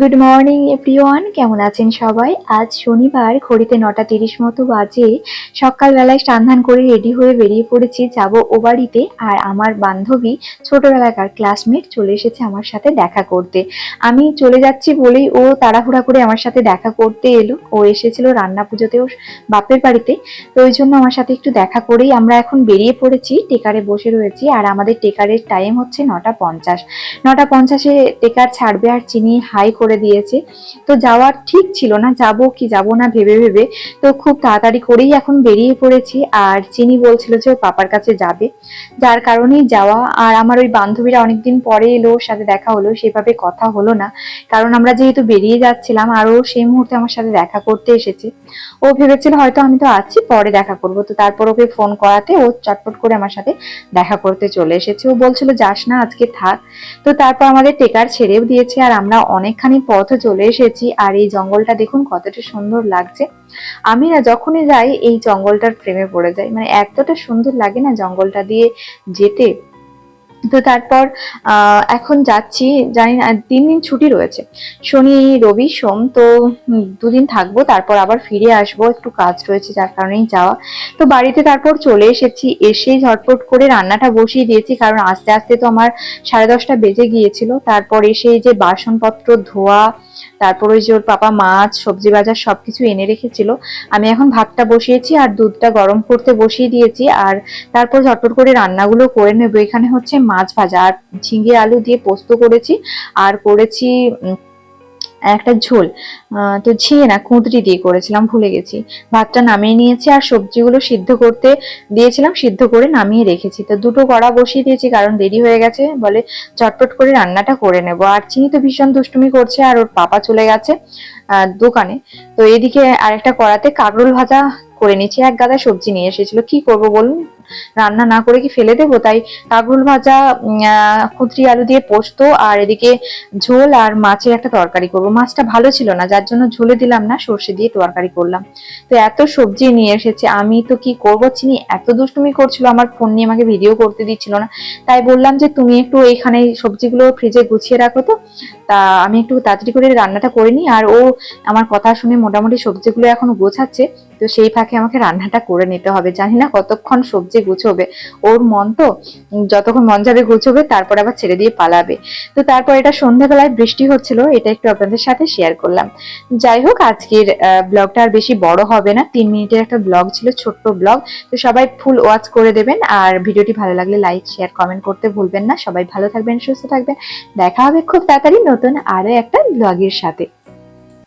Good morning everyone কেমন আছেন সবাই? আজ শনিবার, ঘড়িতে নটা তিরিশ মতো বাজে। সকালবেলায় স্নান করে রেডি হয়ে বেরিয়ে পড়েছি। যাব ও বাড়িতে আর আমার বান্ধবী, ছোটবেলাকার ক্লাসমেট চলে এসেছে আমার সাথে দেখা করতে। আমি চলে যাচ্ছি বলেই ও তাড়াহুড়া করে আমার সাথে দেখা করতে এলো। ও এসেছিল রান্না পুজোতেও বাপের বাড়িতে। তো ওই জন্য আমার সাথে একটু দেখা করেই আমরা এখন বেরিয়ে পড়েছি। টেকারে বসে রয়েছি আর আমাদের টেকারের টাইম হচ্ছে নটা পঞ্চাশ। নটা পঞ্চাশে টেকার ছাড়বে আর চিনি হাই করে দিয়েছে। তো যাওয়ার ঠিক ছিল না, যাব কি যাব না ভেবে ভেবে, তো খুব তাড়াতাড়ি করেই এখন বেরিয়ে পড়েছি। আর চিনি বলছিল যে ওর পাপার কাছে যাবে। যার কারণেই যাওয়া। আর আমার ওই বান্ধবীরা অনেকদিন পরে এলো, ওর সাথে দেখা হলো, সেভাবে কথা হলো না। কারণ আমরা যেহেতু বেরিয়ে যাচ্ছিলাম, আর ও সেই মুহূর্তে আমার সাথে দেখা করতে এসেছে। ও ভেবেছিল হয়তো আমি তো আছি, পরে দেখা করব। তো তারপর ওকে ফোন করাতে ও চটপট করে আমার সাথে দেখা করতে চলে এসেছে। ও বলছিল, যাস না, আজকে থাক। তো তারপর আমাদের টেকার ছেড়েও দিয়েছে। আর আমরা অনেকখানি পথ চলে এসেছি আর এই জঙ্গলটা দেখুন কতটা সুন্দর লাগছে। আমি না যখনই যাই এই জঙ্গলটার প্রেমে পড়ে যাই। মানে এতটা সুন্দর লাগে না জঙ্গলটা দিয়ে যেতে। তো তারপর এখন যাচ্ছি, জানি না, তিন দিন ছুটি রয়েছে। শনি, রবি, সোম, তো দুদিন থাকব, তারপর আবার ফিরে আসব, একটু কাজ রয়েছে যার কারণেই যাওয়া। তো বাড়িতে তারপর চলে এসেছি, এসেই ঝটপট করে রান্নাটা বসিয়ে দিয়েছি, কারণ আস্তে আস্তে তো আমার সাড়ে দশটা বেজে গিয়েছিল। তারপর এসে যে বাসনপত্র, ধোয়া, তারপর ওই যে ওর পাপা মাছ, সবজি বাজার সবকিছু এনে রেখেছিল। আমি এখন ভাতটা বসিয়েছি আর দুধটা গরম করতে বসিয়ে দিয়েছি, আর তারপর ঝটপট করে রান্নাগুলো করে নেব। এখানে হচ্ছে মাছ ভাজা। আর ঝিঙে আলু দিয়ে পোস্ত করেছি, আর করেছি একটা ঝোল। তো ঝিঙে না, কুঁদরি দিয়ে করেছিলাম, ভুলে গেছি। ভাতটা নামিয়ে নিয়েছি, আর সবজিগুলো সিদ্ধ করতে দিয়েছিলাম, সিদ্ধ করে নামিয়ে রেখেছি। তো দুটো কড়া বসিয়ে দিয়েছি, কারণ দেরি হয়ে গেছে, বলে চটপট করে রান্নাটা করে নেব। আর চিনি তো ভীষণ দুষ্টুমি করছে, আর ওর পাপা চলে গেছে দোকানে। তো এদিকে আরেকটা কড়াতে কাকরোল ভাজা করে নিচ্ছি এক গাদা সবজি নিয়ে এসেছিল। কি করব বলুন? রান্না না করে কি ফেলে দেবো? তাই কাকরোল ভাজা কুঁদরি আলু দিয়ে পোস্ত আর এদিকে ঝোল আর মাছের একটা তরকারি করব। মাছটা ভালো ছিল না, যার জন্য ঝোলে দিলাম না, সর্ষে দিয়ে তরকারি করলাম। তো এত সবজি নিয়ে এসেছে, আমি তো কি করব চিনি? এত দুষ্টুমি করছিল, আমার ফোন নিয়ে আমাকে ভিডিও করতে দিচ্ছিল না। তাই বললাম যে, তুমি একটু এইখানে সবজিগুলো ফ্রিজে গুছিয়ে রাখো তো। তা আমি একটু তাড়াতাড়ি করে রান্নাটা করে নিই, আর ও আমার কথা শুনে মোটামুটি সবজিগুলো এখন গোছাচ্ছে, তো সেই ফাঁকে আমাকে রান্নাটা করে নিতে হবে। জানি না কতক্ষণ সবজি গুছোবে। ওর মন তো যতক্ষণ মন যাবে গুছোবে, তারপর আবার ছেড়ে দিয়ে পালাবে। তো তারপর এটা সন্ধ্যাবেলায় বৃষ্টি হচ্ছিল, এটা একটু আপনাদের সাথে শেয়ার করলাম। যাই হোক, আজকের ব্লগটা আর বেশি বড় হবে না। তিন মিনিটের একটা ব্লগ ছিল, ছোট্ট ব্লগ তো সবাই ফুল ওয়াচ করে দেবেন। আর ভিডিওটি ভালো লাগলে লাইক শেয়ার কমেন্ট করতে ভুলবেন না। সবাই ভালো থাকবেন, সুস্থ থাকবেন। দেখা হবে খুব তাড়াতাড়ি নতুন আরও একটা ব্লগের সাথে।